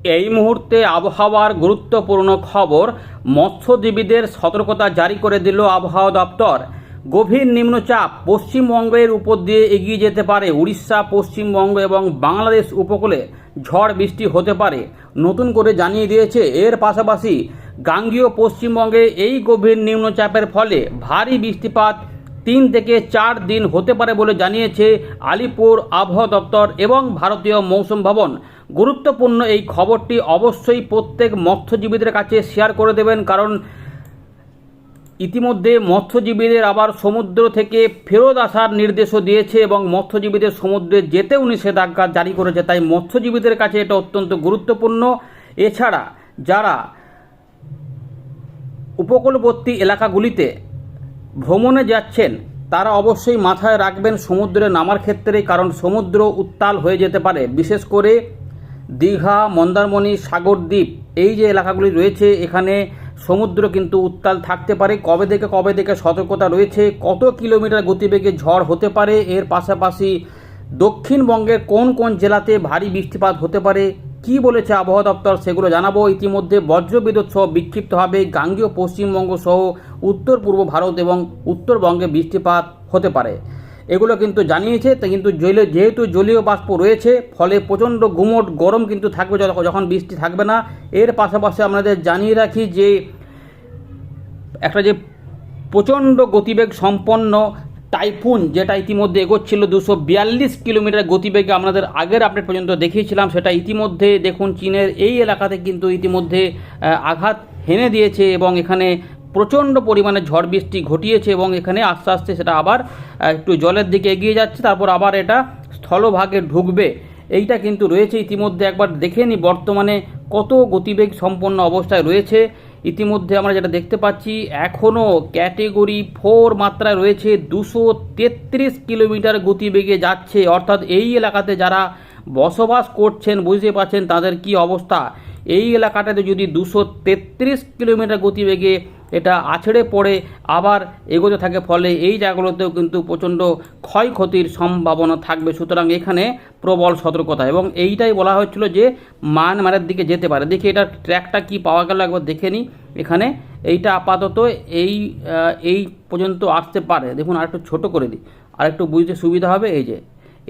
এই মুহূর্তে আবহাওয়ার গুরুত্বপূর্ণ খবর, মৎস্যজীবীদের সতর্কতা জারি করে দিল আবহাওয়া দপ্তর। গভীর নিম্নচাপ পশ্চিমবঙ্গের উপর দিয়ে এগিয়ে যেতে পারে উড়িষ্যা, পশ্চিমবঙ্গ এবং বাংলাদেশ উপকূলে ঝড় বৃষ্টি হতে পারে। নতুন করে জানিয়ে দিয়েছে এর পাশাপাশি গাঙ্গীয় পশ্চিমবঙ্গে এই গভীর নিম্নচাপের ফলে ভারী বৃষ্টিপাত তিন থেকে চার দিন হতে পারে বলে জানিয়েছে আলিপুর আবহাওয়া দপ্তর এবং ভারতীয় মৌসুম ভবন। গুরুত্বপূর্ণ এই খবরটি অবশ্যই প্রত্যেক মৎস্যজীবীদের কাছে শেয়ার করে দেবেন, কারণ ইতিমধ্যে মৎস্যজীবীদের আবার সমুদ্র থেকে ফেরত আসার নির্দেশও দিয়েছে এবং মৎস্যজীবীদের সমুদ্রে যেতেও নিষেধাজ্ঞা জারি করেছে। তাই মৎস্যজীবীদের কাছে এটা অত্যন্ত গুরুত্বপূর্ণ। এছাড়া যারা উপকূলবর্তী এলাকাগুলিতে ভ্রমণে যাচ্ছেন, তারা অবশ্যই মাথায় রাখবেন সমুদ্রে নামার ক্ষেত্রে কারণ সমুদ্র উত্তাল হয়ে যেতে পারে। বিশেষ করে দীঘা, মন্দারমণি, সাগরদ্বীপ, এই যে এলাকাগুলি রয়েছে, এখানে সমুদ্র কিন্তু উত্তাল থাকতে পারে। কবে থেকে কবে থেকে সতর্কতা রয়েছে, কত কিলোমিটার গতিবেগে ঝড় হতে পারে, এর পাশাপাশি দক্ষিণবঙ্গের কোন কোন জেলাতে ভারী বৃষ্টিপাত হতে পারে, কি বলেছে আবহাওয়া দপ্তর সেগুলো জানাব। ইতিমধ্যে বজ্রবিদ্যুৎ সহ বিক্ষিপ্তভাবে গাঙ্গীয় পশ্চিমবঙ্গ সহ উত্তর পূর্ব ভারত এবং উত্তরবঙ্গে বৃষ্টিপাত হতে পারে। এগুলো কিন্তু জানিয়েছে কিন্তু জলীয় যেহেতু জলীয় বাষ্প রয়েছে, ফলে প্রচণ্ড গুমট গরম কিন্তু থাকবে যখন- বৃষ্টি থাকবে না। এর পাশাপাশি আপনাদের জানিয়ে রাখি যে, একটা যে প্রচণ্ড গতিবেগ সম্পন্ন টাইফুন, যেটা ইতিমধ্যে এগোচ্ছিল দুশো বিয়াল্লিশ কিলোমিটার গতিবেগে আপনাদের আগের আপডেট পর্যন্ত দেখিয়েছিলাম, সেটা ইতিমধ্যে দেখুন, চীনের এই এলাকাতে কিন্তু ইতিমধ্যে আঘাত হেনে দিয়েছে এবং এখানে প্রচণ্ড পরিমাণে ঝড় বৃষ্টি ঘটিয়েছে এবং এখানে আস্তে আস্তে সেটা আবার একটু জলের দিকে এগিয়ে যাচ্ছে, তারপর আবার এটা স্থলভাগে ঢুকবে। এইটা কিন্তু রয়েছে। ইতিমধ্যে একবার দেখে নিই বর্তমানে কত গতিবেগ সম্পন্ন অবস্থায় রয়েছে। ইতিমধ্যে আমরা যেটা দেখতে পাচ্ছি এখনও ক্যাটেগরি ফোর মাত্রায় রয়েছে। দুশো তেত্রিশ কিলোমিটার গতিবেগে যাচ্ছে। অর্থাৎ এই এলাকাতে যারা বসবাস করছেন বুঝতে পারছেন তাদের কি অবস্থা। এই এলাকাটাতে যদি দুশো তেত্রিশ কিলোমিটার গতিবেগে এটা আছড়ে পড়ে, আবার এগোতে থাকে, ফলে এই জায়গাগুলোতেও কিন্তু প্রচণ্ড ক্ষয়ক্ষতির সম্ভাবনা থাকবে। সুতরাং এখানে প্রবল সতর্কতা এবং এইটাই বলা হচ্ছিল যে মায়ানমারের দিকে যেতে পারে। দেখি এটার ট্র্যাকটা কি পাওয়া গেল, একবার দেখে নিই। এখানে এইটা আপাতত এই এই পর্যন্ত আসতে পারে। দেখুন আরেকটু ছোটো করে দিই। আর একটু বুঝতে সুবিধা হবে, এই যে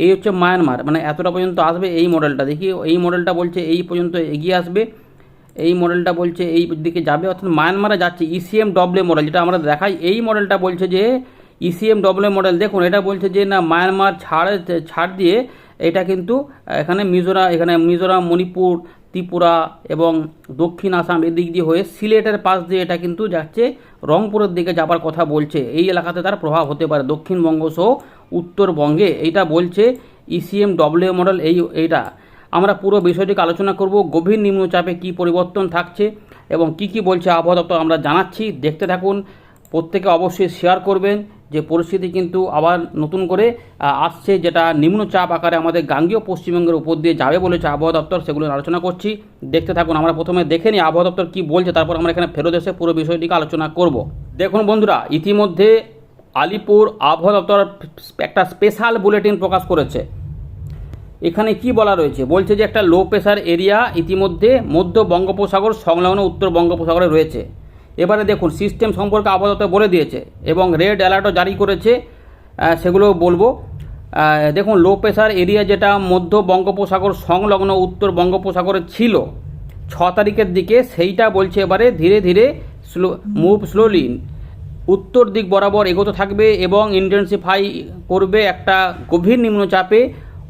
এই হচ্ছে মায়ানমার মানে এতটা পর্যন্ত আসবে এই মডেলটা দেখি, এই মডেলটা বলছে এই পর্যন্ত এগিয়ে আসবে, এই মডেলটা বলছে এই দিকে যাবে, অর্থাৎ মায়ানমারে যাচ্ছে ইসিএম ডব্লিউ মডেল যেটা আমরা দেখাই। এই মডেলটা বলছে যে ইসিএম ডব্লিউ মডেল দেখুন, এটা বলছে যে না মায়ানমার ছাড় ছাড় দিয়ে এটা কিন্তু এখানে মিজোরাম এখানে মিজোরাম, মণিপুর ত্রিপুরা এবং দক্ষিণ আসাম এদিক দিয়ে হয়ে সিলেটের পাশ দিয়ে এটা কিন্তু যাচ্ছে, রংপুরের দিকে যাবার কথা বলছে। এই এলাকাতে তার প্রভাব হতে পারে দক্ষিণবঙ্গ সহ উত্তরবঙ্গে। এইটা বলছে ইসিএম ডব্লিউ মডেল এই, এইটা। আমরা পুরো বিষয়টিকে আলোচনা করব, গভীর নিম্নচাপে কি পরিবর্তন থাকছে এবং কি কি বলছে আবহাওয়া দপ্তর আমরা জানাচ্ছি। দেখতে থাকুন, প্রত্যেকে অবশ্যই শেয়ার করবেন। যে পরিস্থিতি কিন্তু আবার নতুন করে আসছে যেটা নিম্নচাপ আকারে আমাদের গাঙ্গীয় পশ্চিমবঙ্গের উপর দিয়ে যাবে বলেছে আবহাওয়া দপ্তর, সেগুলো আলোচনা করছি। দেখতে থাকুন, আমরা প্রথমে দেখে নিই আবহাওয়া দপ্তর কী বলছে, তারপর আমরা এখানে ফেরত এসে পুরো বিষয়টিকে আলোচনা করব। দেখুন বন্ধুরা, ইতিমধ্যে আলিপুর আবহাওয়া দপ্তর একটা স্পেশাল বুলেটিন প্রকাশ করেছে। এখানে কি বলা রয়েছে? বলছে যে একটা লো প্রেশার এরিয়া ইতিমধ্যে মধ্য বঙ্গোপসাগর, সংলগ্ন উত্তর বঙ্গোপসাগরে রয়েছে। এবারে দেখুন সিস্টেম সম্পর্কে আপাতত বলে দিয়েছে এবং রেড অ্যালার্টও জারি করেছে সেগুলো বলব। দেখুন লো প্রেশার এরিয়া যেটা মধ্য বঙ্গোপসাগর সংলগ্ন উত্তর বঙ্গোপসাগরে ছিল, ছ তারিখের দিকে সেইটা বলছে এবারে ধীরে ধীরে স্লো মুভ স্লোলি উত্তর দিক বরাবর এগোতে থাকবে এবং ইন্টেন্সিফাই করবে একটা গভীর নিম্নচাপে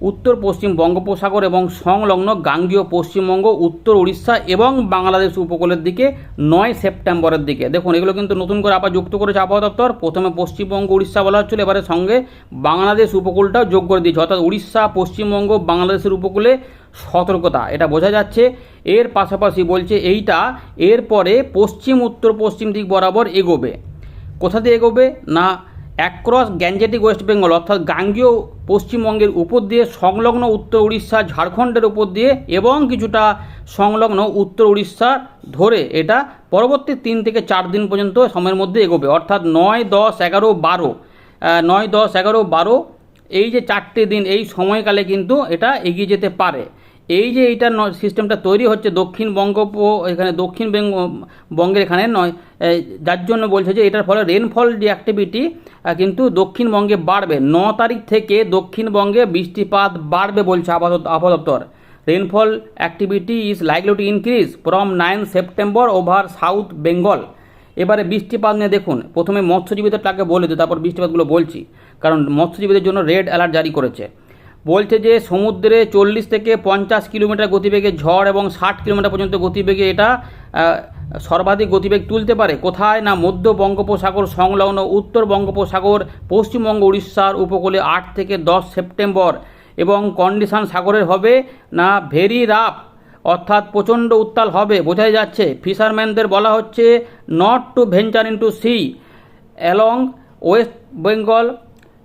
উত্তর, পশ্চিম বঙ্গোপসাগর এবং সংলগ্ন গাঙ্গীয় পশ্চিমবঙ্গ, উত্তর উড়িষ্যা এবং বাংলাদেশ উপকূলের দিকে নয় সেপ্টেম্বরের দিকে। দেখুন, এগুলো কিন্তু নতুন করে আবার যুক্ত করেছে আবহাওয়া দপ্তর। প্রথমে পশ্চিমবঙ্গ, উড়িষ্যা বলা হচ্ছিল, এবারে সঙ্গে বাংলাদেশ উপকূলটাও যোগ করে দিয়েছে। অর্থাৎ উড়িষ্যা, পশ্চিমবঙ্গ, বাংলাদেশের উপকূলে সতর্কতা, এটা বোঝা যাচ্ছে। এর পাশাপাশি বলছে এইটা, এরপরে পশ্চিম, উত্তর, পশ্চিম দিক বরাবর এগোবে। কোথা দিয়ে এগোবে? না অ্যাক্রস গ্যাঞ্জেটিক ওয়েস্ট বেঙ্গল, অর্থাৎ গাঙ্গীয় পশ্চিমবঙ্গের উপর দিয়ে সংলগ্ন উত্তর উড়িষ্যা, ঝাড়খণ্ডের উপর দিয়ে এবং কিছুটা সংলগ্ন উত্তর উড়িষ্যা ধরে এটা পরবর্তী তিন থেকে চার দিন পর্যন্ত সময়ের মধ্যে এগোবে। অর্থাৎ নয়, দশ, এগারো, বারো নয়, দশ, এগারো, বারো, এই যে চারটে দিন, এই সময়কালে কিন্তু এটা এগিয়ে যেতে পারে। এই যে এইটা সিস্টেমটা তৈরি হচ্ছে দক্ষিণ বঙ্গোপ এখানে দক্ষিণ বেঙ্গ বঙ্গের এখানে নয় যার জন্য বলছে যে এটার ফলে রেনফল যে অ্যাক্টিভিটি কিন্তু দক্ষিণবঙ্গে বাড়বে। ন তারিখ থেকে দক্ষিণবঙ্গে বৃষ্টিপাত বাড়বে বলছে আবহাওয়া আবহাওয়া rainfall activity is likely to increase from nine September over south Bengal এবারে বৃষ্টিপাত নিয়ে দেখুন। প্রথমে মৎস্যজীবীদেরটাকে বলে দিই, তারপর বৃষ্টিপাতগুলো বলছি। কারণ মৎস্যজীবীদের জন্য রেড অ্যালার্ট জারি করেছে। বলছে যে সমুদ্রে চল্লিশ থেকে পঞ্চাশ কিলোমিটার গতিবেগে ঝড় এবং ষাট কিলোমিটার পর্যন্ত গতিবেগে এটা সর্বাধিক গতিবেগ তুলতে পারে। কোথায়? না, মধ্য বঙ্গোপসাগর সংলগ্ন উত্তর বঙ্গোপসাগর পশ্চিমবঙ্গ উড়িষ্যার উপকূলে আট থেকে দশ সেপ্টেম্বর এবং কন্ডিশন সাগরের হবে না ভেরি রাফ, অর্থাৎ প্রচণ্ড উত্তাল হবে। বোঝাই যাচ্ছে, ফিশারম্যানদের বলা হচ্ছে not to venture into sea along west Bengal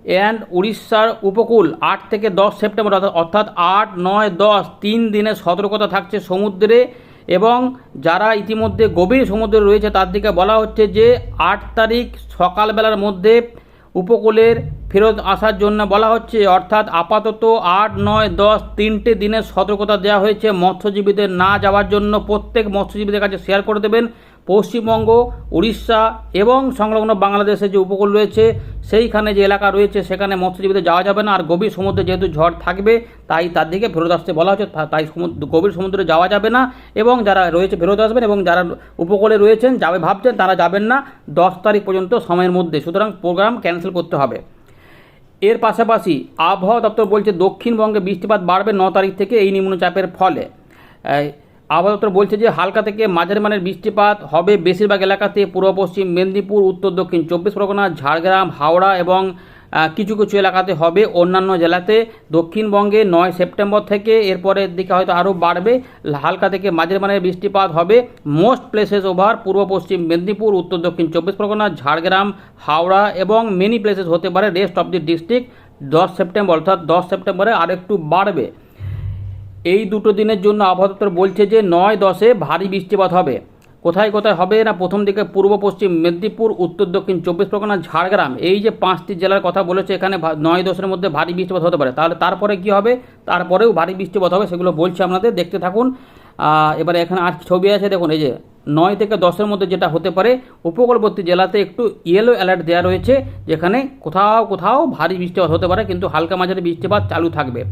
and উড়িষ্যার উপকূল আট থেকে দশ সেপ্টেম্বর, অর্থাৎ- আট, নয়, দশ, তিন দিনে সতর্কতা থাকছে সমুদ্রে এবং যারা ইতিমধ্যে গভীর সমুদ্রে রয়েছে তার দিকে বলা হচ্ছে যে আট তারিখ সকালবেলার মধ্যে উপকূলের ফেরত আসার জন্য বলা হচ্ছে, অর্থাৎ আপাতত আট, নয়, দশ, তিনটে দিনের সতর্কতা দেওয়া হয়েছে। মৎস্যজীবীদের না যাওয়ার জন্য প্রত্যেক মৎস্যজীবীদের কাছে শেয়ার করে দেবেন। পশ্চিমবঙ্গ, উড়িষ্যা এবং সংলগ্ন বাংলাদেশের যে উপকূল রয়েছে, সেইখানে যে এলাকা রয়েছে, সেখানে মৎস্যজীবীদের যাওয়া যাবে না। আর গভীর সমুদ্রে যেহেতু ঝড় থাকবে, তাই তার দিকে ফেরত আসতে বলা হচ্ছে তাই সমুদ্র গভীর সমুদ্রে যাওয়া যাবে না। এবং যারা রয়েছে ফেরত আসবেন এবং যারা উপকূলে রয়েছেন, যাবে ভাবছেন, তারা যাবেন না। দশ তারিখ পর্যন্ত সময়ের মধ্যে। সুতরাং প্রোগ্রাম ক্যান্সেল করতে হবে। এর পাশাপাশি আবহাওয়া দপ্তর বলছে, দক্ষিণবঙ্গে বৃষ্টিপাত বাড়বে ন তারিখ থেকে এই নিম্নচাপের ফলে। আবহাওয়া বলছে যে হালকা থেকে মাঝারি মানের বৃষ্টিপাত হবে বেশিরভাগ এলাকাতে, পূর্ব পশ্চিম মেদিনীপুর, উত্তর দক্ষিণ চব্বিশ পরগনা, ঝাড়গ্রাম, হাওড়া এবং কিছু কিছু এলাকাতে হবে অন্যান্য জেলাতে। দক্ষিণবঙ্গে নয় সেপ্টেম্বর থেকে এরপরের দিকে হয়তো আরও বাড়বে। হালকা থেকে মাঝারি মানের বৃষ্টিপাত হবে মোস্ট প্লেসেস ওভার পূর্ব পশ্চিম মেদিনীপুর, উত্তর দক্ষিণ চব্বিশ পরগনা, ঝাড়গ্রাম, হাওড়া এবং মেনি প্লেসেস হতে পারে রেস্ট অফ দি ডিস্ট্রিক্ট। দশ সেপ্টেম্বর অর্থাৎ দশ সেপ্টেম্বরে আরেকটু বাড়বে। এই দুটো দিনের জন্য আবহাওয়া দপ্তর বলছে যে নয় দশে ভারী বৃষ্টিপাত হবে। কোথায় কোথায় হবে না প্রথম দিকে পূর্ব, পশ্চিম মেদিনীপুর, উত্তর, দক্ষিণ, চব্বিশ পরগনা, ঝাড়গ্রাম এই যে পাঁচটি জেলার কথা বলেছে এখানে নয় দশের মধ্যে ভারী বৃষ্টিপাত হতে পারে। তাহলে তারপরে কি হবে? তারপরেও ভারী বৃষ্টিপাত হবে সেগুলো বলছে আপনাদের। দেখতে থাকুন। এবারে এখানে আর ছবি আছে, দেখুন, এই যে নয় থেকে দশের মধ্যে যেটা হতে পারে, উপকূলবর্তী জেলাতে একটু ইয়েলো অ্যালার্ট দেওয়া রয়েছে, যেখানে কোথাও কোথাও ভারী বৃষ্টিপাত হতে পারে, কিন্তু হালকা মাঝারি বৃষ্টিপাত চালু থাকবে।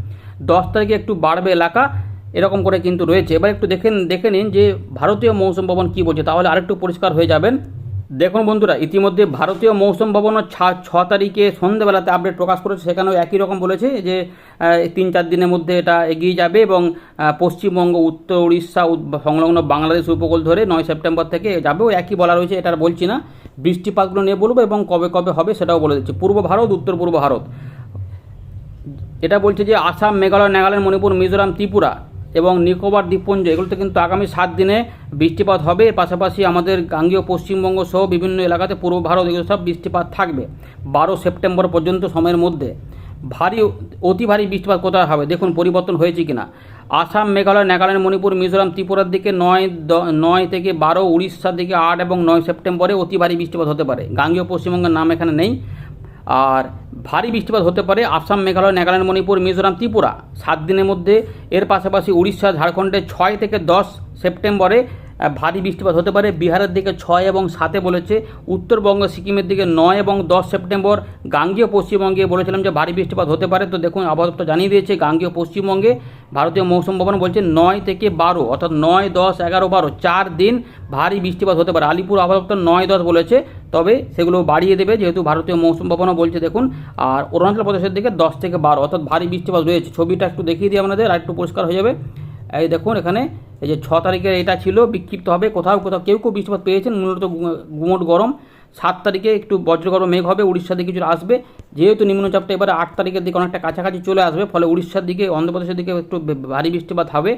দশ তারিখে একটু বাড়বে এলাকা, এরকম করে কিন্তু রয়েছে। এবার একটু দেখেন, দেখে নিন যে ভারতীয় মৌসুম ভবন কী বলছে, তাহলে আরেকটু পরিষ্কার হয়ে যাবেন। দেখুন বন্ধুরা, ইতিমধ্যে ভারতীয় মৌসুম ভবনও ছা- তারিখে সন্ধ্যেবেলাতে আপডেট প্রকাশ করেছে, সেখানেও একই রকম বলেছে যে তিন চার দিনের মধ্যে এটা এগিয়ে যাবে এবং পশ্চিমবঙ্গ, উত্তর উড়িষ্যা সংলগ্ন বাংলাদেশ উপকূল ধরে নয় সেপ্টেম্বর থেকে যাবেও একই বলা রয়েছে, এটা বলছি না। বৃষ্টিপাতগুলো নিয়ে বলব এবং কবে কবে হবে সেটাও বলে দিচ্ছি। পূর্ব ভারত, উত্তর পূর্ব ভারত। এটা বলছে যে আসাম, মেঘালয়, নাগাল্যান্ড, মণিপুর, মিজোরাম, ত্রিপুরা এবং নিকোবর, দ্বীপপুঞ্জ এগুলোতে কিন্তু আগামী সাত দিনে বৃষ্টিপাত হবে। এর পাশাপাশি আমাদের গাঙ্গীয় পশ্চিমবঙ্গ সহ বিভিন্ন এলাকাতে পূর্ব ভারত এগুলো সব বৃষ্টিপাত থাকবে বারো সেপ্টেম্বর পর্যন্ত সময়ের মধ্যে। ভারী অতি ভারী বৃষ্টিপাত কোথায় হবে? দেখুন পরিবর্তন হয়েছে কিনা। আসাম, মেঘালয়, নাগাল্যান্ড, মণিপুর, মিজোরাম, ত্রিপুরার দিকে নয় নয় থেকে বারো, উড়িষ্যার দিকে আট এবং নয় সেপ্টেম্বরে অতি ভারী বৃষ্টিপাত হতে পারে। গাঙ্গীয় পশ্চিমবঙ্গের নাম এখানে নেই। আর ভারী বৃষ্টিপাত হতে পারে আসাম, মেঘালয়, নাগাল্যান্ড, মণিপুর, মিজোরাম, ত্রিপুরা। সাত দিনের মধ্যে এর পাশাপাশি উড়িষ্যা, ঝাড়খণ্ডে ছয় থেকে দশ সেপ্টেম্বরে ভারী বৃষ্টিপাত হতে পারে। বিহারের দিকে ছয় এবং সাতে বলেছে। উত্তরবঙ্গ, সিকিমের দিকে নয় এবং দশ সেপ্টেম্বর। গাঙ্গীয় পশ্চিমবঙ্গে বলেছিলাম যে ভারী বৃষ্টিপাত হতে পারে। তো দেখুন আবহাওয়া জানিয়ে দিয়েছে, গাঙ্গীয় পশ্চিমবঙ্গে ভারতীয় মৌসুম ভবন বলছে নয় থেকে বারো, অর্থাৎ নয়, দশ, এগারো, বারো, চার দিন ভারী বৃষ্টিপাত হতে পারে। আলিপুর আবহাওয়া দপ্তর নয়, দশ বলেছে, তবে সেগুলো বাড়িয়ে দেবে। যেহেতু ভারতীয় মৌসুম ভবনও বলছে, দেখুন, আর অরুণাচল প্রদেশের দিকে দশ থেকে বারো, অর্থাৎ ভারী বৃষ্টিপাত রয়েছে। ছবিটা একটু দেখিয়ে দিই আপনাদের, আর একটু পরিষ্কার হয়ে যাবে। এই দেখুন, এখানে এই যে ছ তারিখের এটা ছিল, বিক্ষিপ্ত হবে। কোথাও কোথাও কেউ কেউ বৃষ্টিপাত পেয়েছেন। মূলত গুমোট গরম। সাত তারিখে একটু বজ্রগর্ভ মেঘ হবে, উড়িষ্যার দিকে কিছু আসবে। যেহেতু নিম্নচাপটা এবারে আট তারিখের দিকে অনেকটা কাছাকাছি চলে আসবে, ফলে উড়িষ্যার দিকে, অন্ধ্রপ্রদেশের দিকে একটু ভারী বৃষ্টিপাত হবে।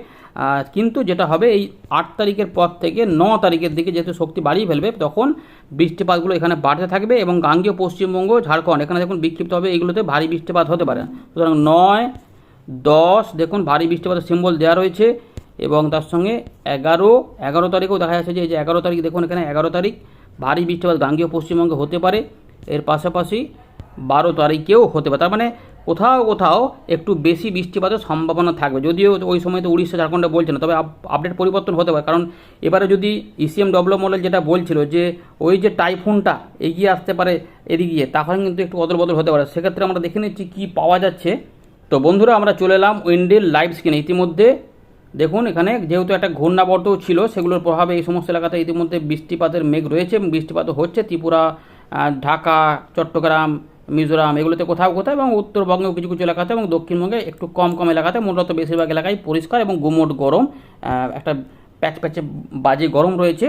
কিন্তু যেটা হবে, এই আট তারিখের পর থেকে ন তারিখের দিকে যেহেতু শক্তি বাড়িয়ে ফেলবে, তখন বৃষ্টিপাতগুলো এখানে বাড়তে থাকবে এবং গাঙ্গীয় পশ্চিমবঙ্গ, ঝাড়খণ্ড, এখানে দেখুন বিক্ষিপ্ত হবে, এগুলোতে ভারী বৃষ্টিপাত হতে পারে। সুতরাং নয়, দশ, দেখুন ভারী বৃষ্টিপাতের সিম্বল দেওয়া রয়েছে। এবং তার সঙ্গে এগারো এগারো তারিখেও দেখা যাচ্ছে যে এই যে এগারো তারিখ দেখুন এখানে, এগারো তারিখ ভারী বৃষ্টিপাত গাঙ্গীয় পশ্চিমবঙ্গে হতে পারে। এর পাশাপাশি বারো তারিখেও হতে পারে। তার মানে কোথাও কোথাও একটু বেশি বৃষ্টিপাতের সম্ভাবনা থাকবে। যদিও ওই সময় তো উড়িষ্যা, ঝাড়খণ্ডে বলছে না, তবে আপ- আপডেট পরিবর্তন হতে পারে। কারণ এবারে যদি ইসিএম ডব্লিউ মডেল যেটা বলছিল যে ওই যে টাইফুনটা এগিয়ে আসতে পারে এদিকে তখন কিন্তু একটু অদল বদল হতে পারে। সেক্ষেত্রে আমরা দেখে নিচ্ছি কী পাওয়া যাচ্ছে। তো বন্ধুরা, আমরা চলে এলাম উইন্ডের লাইভ স্ক্রিনে। ইতিমধ্যে দেখুন, এখানে যেহেতু একটা ঘূর্ণাবর্তও ছিল, সেগুলোর প্রভাবে এই সমস্ত এলাকাতে ইতিমধ্যে বৃষ্টিপাতের মেঘ রয়েছে এবং বৃষ্টিপাতও হচ্ছে ত্রিপুরা ঢাকা, চট্টগ্রাম, মিজোরাম, এগুলোতে কোথাও কোথাও এবং উত্তরবঙ্গেও কিছু কিছু এলাকাতে এবং দক্ষিণবঙ্গে একটু কম কম এলাকাতে, মূলত বেশিরভাগ এলাকায় পরিষ্কার এবং গুমোট গরম একটা প্যাচ প্যাচে বাজে গরম রয়েছে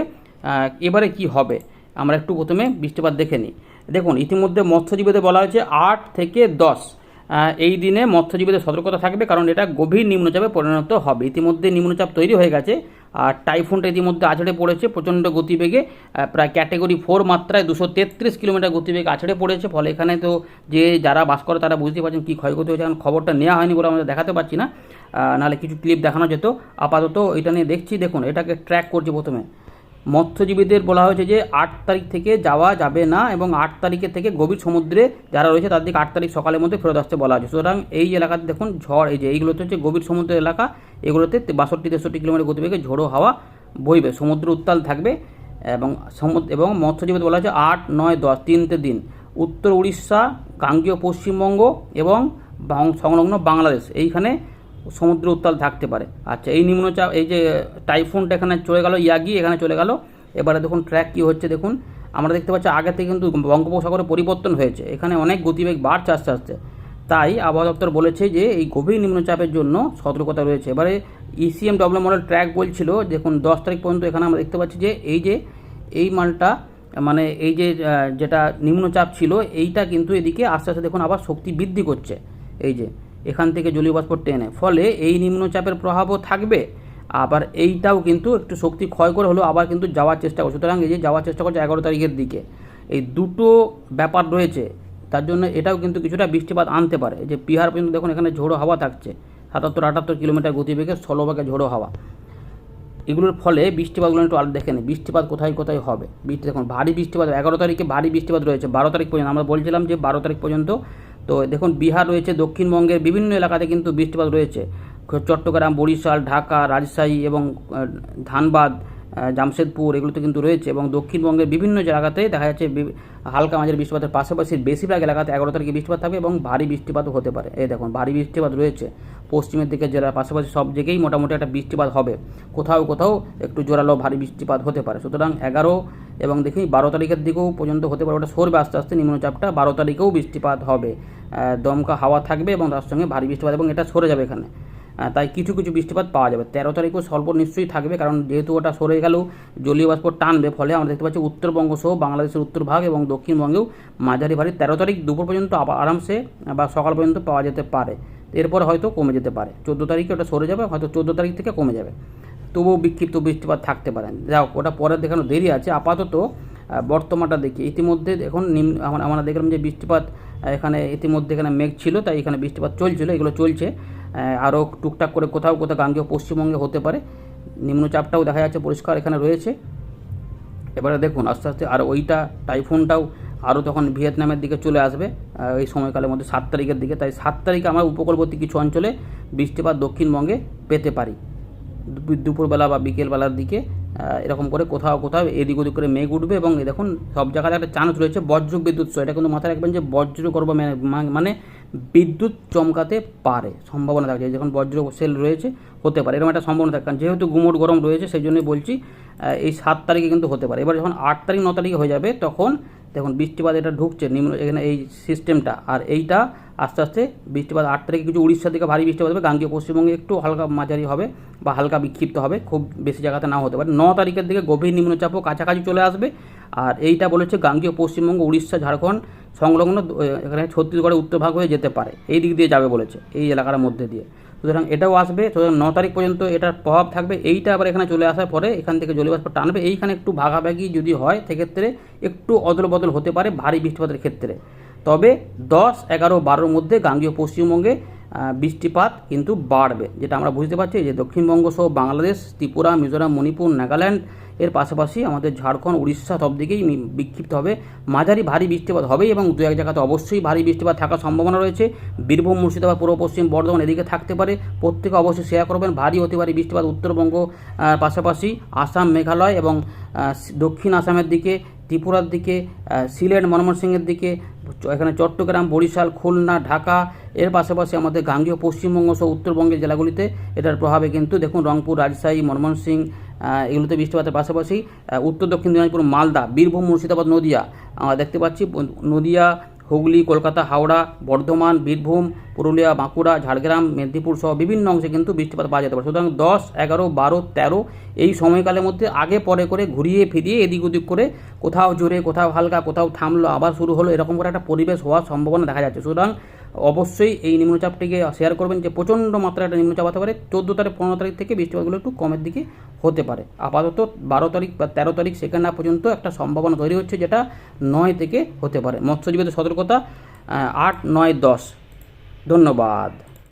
এবারে কি হবে? আমরা একটু প্রথমে বৃষ্টিপাত দেখে নিই। দেখুন, ইতিমধ্যে মৎস্যজীবীদের বলা হয়েছে আট থেকে দশ এই দিনে মৎস্যজীবীদের সতর্কতা থাকবে, কারণ এটা গভীর নিম্নচাপে পরিণত হবে। ইতিমধ্যে নিম্নচাপ তৈরি হয়ে গেছে, আর টাইফুনটা ইতিমধ্যে আছড়ে পড়েছে, প্রচণ্ড গতিবেগে প্রায় ক্যাটেগরি ফোর মাত্রায় দুশো তেত্রিশ কিলোমিটার গতিবেগে আছড়ে পড়েছে। ফলে এখানে তো যে যারা বাস করে, তারা বুঝতে পারছেন কী ক্ষয়ক্ষতি হয়েছে এখন খবরটা নেওয়া হয়নি বলে আমরা দেখাতে পারছি না। নাহলে কিছু ক্লিপ দেখানো যেত। আপাতত এটা নিয়ে দেখছি। দেখুন, এটাকে ট্র্যাক করছি প্রথমে। মৎস্যজীবীদের বলা হয়েছে যে আট তারিখ থেকে যাওয়া যাবে না এবং আট তারিখের থেকে গভীর সমুদ্রে যারা রয়েছে তাদেরকে আট তারিখ সকালের মধ্যে ফেরত আসতে বলা হয়েছে। সুতরাং এই এলাকাতে দেখুন ঝড়, এই যে এইগুলোতে হচ্ছে গভীর সমুদ্রের এলাকা, এগুলোতে বাষট্টি, তেষট্টি কিলোমিটার গতিবেগে ঝোড়ো হাওয়া বইবে, সমুদ্র উত্তাল থাকবে এবং সমুদ্র এবং মৎস্যজীবীদের বলা হয়েছে আট, নয়, দশ, তিনটে দিন। উত্তর উড়িষ্যা, গাঙ্গীয় পশ্চিমবঙ্গ এবং সংলগ্ন বাংলাদেশ। এইখানে সমুদ্র উত্তাল থাকতে পারে। আচ্ছা এই নিম্নচাপ, এই যে টাইফুনটা এখানে চলে গেল, ইয়াগি এখানে চলে গেল। এবারে দেখুন ট্র্যাক কী হচ্ছে, দেখুন। আমরা দেখতে পাচ্ছি আগে থেকে কিন্তু বঙ্গোপসাগরে পরিবর্তন হয়েছে। এখানে অনেক গতিবেগ বাড়ছে আস্তে আস্তে। তাই আবহাওয়া দপ্তর বলেছে যে এই গভীর নিম্নচাপের জন্য সতর্কতা রয়েছে। এবারে ইসিএম ডব্লিউ মডেল ট্র্যাক বলছিল, দেখুন, দশ তারিখ পর্যন্ত এখানে আমরা দেখতে পাচ্ছি যে এই যে, এই মালটা মানে এই যে যেটা নিম্নচাপ ছিল, এইটা কিন্তু এদিকে আস্তে আস্তে দেখুন আবার শক্তি বৃদ্ধি করছে। এই যে এখান থেকে জলীয় বাষ্প টেনে। ফলে এই নিম্নচাপের প্রভাবও থাকবে। আবার এইটাও কিন্তু একটু শক্তি ক্ষয় করে হলেও আবার কিন্তু যাওয়ার চেষ্টা করছে। সুতরাং এই যে যাওয়ার চেষ্টা করছে এগারো তারিখের দিকে, এই দুটো ব্যাপার রয়েছে। তার জন্য এটাও কিন্তু কিছুটা বৃষ্টিপাত আনতে পারে। যে বিহার পর্যন্ত দেখুন এখানে ঝোড়ো হাওয়া থাকছে। সাতাত্তর, আটাত্তর কিলোমিটার গতিবেগে ষোলোভাগে ঝোড়ো হাওয়া। এগুলোর ফলে বৃষ্টিপাতগুলো একটু আলাদা দেখে নিই বৃষ্টিপাত কোথায় কোথায় হবে? বৃষ্টি দেখুন, ভারী বৃষ্টিপাত, এগারো তারিখে ভারী বৃষ্টিপাত রয়েছে। বারো তারিখ পর্যন্ত, আমরা বলছিলাম যে বারো তারিখ পর্যন্ত তো দেখুন, বিহার রয়েছে, দক্ষিণবঙ্গের বিভিন্ন এলাকাতে কিন্তু বৃষ্টিপাত রয়েছে। চট্টগ্রাম, বরিশাল, ঢাকা, রাজশাহী এবং ধানবাদ জামশেদপুর এগুলোতে কিন্তু রয়েছে এবং দক্ষিণবঙ্গের বিভিন্ন জায়গাতে দেখা যাচ্ছে হালকা মাঝের বৃষ্টিপাতের পাশাপাশি বেশিরভাগ এলাকাতে এগারো তারিখে বৃষ্টিপাত থাকবে এবং ভারী বৃষ্টিপাতও হতে পারে। এই দেখুন, ভারী বৃষ্টিপাত রয়েছে। পশ্চিমের দিকে জেলার পাশাপাশি সব জায়গায় মোটামুটি একটা বৃষ্টিপাত হবে। কোথাও কোথাও একটু জোরালো ভারী বৃষ্টিপাত হতে পারে। সুতরাং এগারো এবং দেখি বারো তারিখের দিকেও পর্যন্ত হতে পারে, ওটা সরবে আস্তে আস্তে, নিম্নচাপটা বারো তারিখেও বৃষ্টিপাত হবে। দমকা হাওয়া থাকবে এবং তার সঙ্গে ভারী বৃষ্টিপাত, এবং এটা সরে যাবে এখানে। তাই কিছু কিছু বৃষ্টিপাত পাওয়া যাবে। তেরো তারিখও স্বল্প নিশ্চয়ই থাকবে, কারণ যেহেতু ওটা সরে গেলেও জলীয় বাষ্প টানবে, ফলে আমরা দেখতে পাচ্ছি উত্তরবঙ্গ সহ বাংলাদেশের উত্তর ভাগ এবং দক্ষিণবঙ্গেও মাঝারি ভারী তেরো তারিখ দুপুর পর্যন্ত আরামসে, বা সকাল পর্যন্ত পাওয়া যেতে পারে। এরপর হয়তো কমে যেতে পারে। চোদ্দ তারিখে ওটা সরে যাবে, হয়তো চোদ্দ তারিখ থেকে কমে যাবে। তবুও বিক্ষিপ্ত বৃষ্টিপাত থাকতে পারেন যাই হোক, ওটা পরে দেখানো দেরি আছে। আপাতত বর্তমানটা দেখি। ইতিমধ্যে এখন নিম্ন, আমরা দেখলাম যে বৃষ্টিপাত এখানে ইতিমধ্যে এখানে মেঘ ছিল, তাই এখানে বৃষ্টিপাত চলছিল, এগুলো চলছে। আরও টুকটাক করে কোথাও কোথাও গাঙ্গেয় পশ্চিমবঙ্গে হতে পারে। নিম্নচাপটাও দেখা যাচ্ছে, পরিষ্কার এখানে রয়েছে। এবারে দেখুন, আস্তে আস্তে আর ওইটা টাইফুনটাও আরও তখন ভিয়েতনামের দিকে চলে আসবে এই সময়কালের মধ্যে সাত তারিখের দিকে। তাই সাত তারিখে আমরা উপকূলবর্তী কিছু অঞ্চলে বৃষ্টিপাত দক্ষিণবঙ্গে পেতে পারি। দুপুরবেলা বা বিকেলবেলার দিকে এরকম করে কোথাও কোথাও এদিক ওদিক করে মেঘ উঠবে এবং দেখুন, সব জায়গাতে একটা চান্স রয়েছে বজ্র বিদ্যুৎ সহ। এটা কিন্তু মাথায় রাখবেন যে বজ্র করব মানে বিদ্যুৎ চমকাতে পারে, সম্ভাবনা থাকছে যখন বজ্র সেল রয়েছে, হতে পারে। এরকম একটা সম্ভাবনা থাকে। যেহেতু গুমোট গরম রয়েছে, সেই জন্যই বলছি এই সাত তারিখে কিন্তু হতে পারে। এবার যখন আট তারিখ, ন তারিখে হয়ে যাবে, তখন দেখুন, বৃষ্টিপাত এটা ঢুকছে, নিম্ন এখানে এই সিস্টেমটা আর এইটা আস্তে আস্তে বৃষ্টিপাত, আট তারিখে কিছু উড়িষ্যার দিকে ভারী বৃষ্টিপাত হবে, গাঙ্গীয় পশ্চিমবঙ্গে একটু হালকা মাঝারি হবে বা হালকা বিক্ষিপ্ত হবে, খুব বেশি জায়গাতে নাও হতে পারে। ন তারিখের দিকে গভীর নিম্নচাপও কাছাকাছি চলে আসবে, আর এইটা বলেছে গাঙ্গীয় পশ্চিমবঙ্গ, উড়িষ্যা, ঝাড়খণ্ড সংলগ্ন এখানে ছত্তিশগড়ের উত্তরভাগ হয়ে যেতে পারে, এই দিক দিয়ে যাবে বলেছে, এই এলাকার মধ্যে দিয়ে। সুতরাং এটাও আসবে, সুতরাং ন তারিখ পর্যন্ত এটার প্রভাব থাকবে। এইটা আবার এখানে চলে আসার পরে এখান থেকে জলীয়বাষ্প টানবে। এইখানে একটু ভাগাভাগি যদি হয়, সেক্ষেত্রে একটু অদল বদল হতে পারে ভারী বৃষ্টিপাতের ক্ষেত্রে। তবে দশ, এগারো, বারোর মধ্যে গাঙ্গীয় পশ্চিমবঙ্গে বৃষ্টিপাত কিন্তু বাড়বে। যেটা আমরা বুঝতে পারছি যে দক্ষিণবঙ্গ সহ বাংলাদেশ, ত্রিপুরা, মিজোরাম, মণিপুর, নাগাল্যান্ড এর পাশাপাশি আমাদের ঝাড়খণ্ড, উড়িষ্যা সব দিকেই বিক্ষিপ্ত হবে। মাঝারি ভারী বৃষ্টিপাত হবে এবং দু এক জায়গাতে অবশ্যই ভারী বৃষ্টিপাত থাকার সম্ভাবনা রয়েছে। বীরভূম, মুর্শিদাবাদ, পূর্ব, পশ্চিম, বর্ধমান এদিকে থাকতে পারে। প্রত্যেকে অবশ্যই শেয়ার করবেন। ভারী অতি ভারী বৃষ্টিপাত উত্তরবঙ্গ পাশাপাশি আসাম, মেঘালয় এবং দক্ষিণ আসামের দিকে, ত্রিপুরার দিকে সিলেট, ময়মনসিংহের দিকে এখানে চট্টগ্রাম, বরিশাল, খুলনা, ঢাকা, এর পাশাপাশি আমাদের গাঙ্গীয় পশ্চিমবঙ্গ সহ উত্তরবঙ্গের জেলাগুলিতে এটার প্রভাবে কিন্তু দেখুন রংপুর, রাজশাহী ময়মনসিংহ এগুলোতে বৃষ্টিপাতের পাশাপাশি উত্তর দক্ষিণ দিনাজপুর, মালদা, বীরভূম, মুর্শিদাবাদ, নদিয়া আমরা দেখতে পাচ্ছি নদীয়া নদিয়া হুগলি, কলকাতা, হাওড়া, বর্ধমান, বীরভূম, পুরুলিয়া, বাঁকুড়া, ঝাড়গ্রাম, মেদিনীপুর সহ বিভিন্ন অংশে কিন্তু বৃষ্টিপাত পাওয়া যেতে পারে। সুতরাং দশ, এগারো, বারো, তেরো এই সময়কালের মধ্যে আগে পরে করে ঘুরিয়ে ফিরিয়ে এদিক ওদিক করে কোথাও জোরে, কোথাও হালকা, কোথাও থামলো, আবার শুরু হলো, এরকম করে একটা পরিবেশ হওয়ার সম্ভাবনা দেখা যাচ্ছে। সুতরাং অবশ্যই এই নিম্নচাপটিকে শেয়ার করবেন যে প্রচণ্ড মাত্রায় একটা নিম্নচাপ হতে পারে। চোদ্দ তারিখ, পনেরো তারিখ থেকে বৃষ্টিপাতগুলো একটু কমের দিকে হতে পারে। আপাতত বারো তারিখ বা তেরো তারিখ হাফ পর্যন্ত একটা সম্ভাবনা তৈরি হচ্ছে যেটা নয় থেকে হতে পারে। মৎস্যজীবীদের সতর্কতা আট, নয়, দশ। ধন্যবাদ।